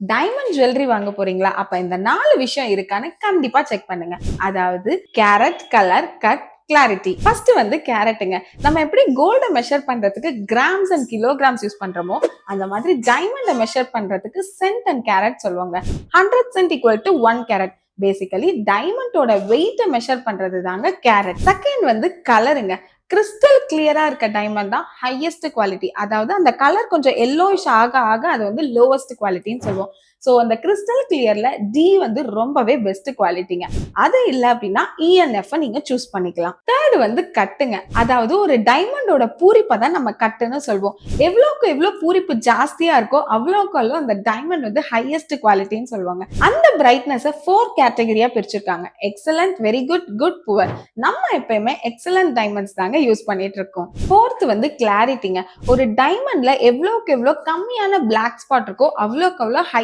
Diamond jewellery வாங்க போறீங்களா? அப்ப இந்த நாலு விஷயம் இருக்கான்னு கண்டிப்பா செக் பண்ணுங்க. அதாவது carat colour cut clarity first வந்து கேரட்டுங்க நம்ம எப்படி கோல்டை மெஷர் பண்றதுக்கு கிராம்ஸ் அண்ட் கிலோகிராம்ஸ் யூஸ் பண்றோமோ அந்த மாதிரி டைமண்டை மெஷர் பண்றதுக்கு சென்ட் அண்ட் கேரட் சொல்லுவாங்க. Hundred cent equal to one carat basically டைமண்டோட வெயிட்டை மெஷர் பண்றது தாங்க கேரட் செகண்ட் வந்து கலருங்க கிறிஸ்டல் கிளியரா இருக்க டைமண்ட் தான் ஹையஸ்ட் குவாலிட்டி அதாவது அந்த கலர் கொஞ்சம் எல்லோயிஷ் ஆக ஆக அது வந்து லோவஸ்ட் குவாலிட்டின்னு சொல்லுவோம். ஸோ அந்த கிறிஸ்டல் கிளியர்ல டி வந்து ரொம்பவே பெஸ்ட் குவாலிட்டிங்க அது இல்லை அப்படின்னா இஎன்எஃப் நீங்க சூஸ் பண்ணிக்கலாம். தேர்டு வந்து கட்டுங்க. அதாவது ஒரு டைமண்டோட பூரிப்பை தான் நம்ம கட்டுன்னு சொல்லுவோம். எவ்வளோக்கு எவ்வளோ பூரிப்பு ஜாஸ்தியா இருக்கோ அவ்வளோக்கு அவ்வளோ அந்த டைமண்ட் வந்து ஹையஸ்ட் குவாலிட்டின்னு சொல்லுவாங்க. அந்த பிரைட்னஸை ஃபோர் கேட்டகரியா பிரிச்சிருக்காங்க. Excellent very good good poor நம்ம எப்பயுமே எக்ஸலண்ட் டைமண்ட்ஸ் தாங்க யூஸ் பண்ணிட்டு இருக்கோம் ஃபோர்த் வந்து கிளாரிட்டிங்க ஒரு டைமண்ட்ல எவ்வளோக்கு எவ்வளோ கம்மியான பிளாக் ஸ்பாட் இருக்கோ அவ்வளோக்கு அவ்வளோ ஹை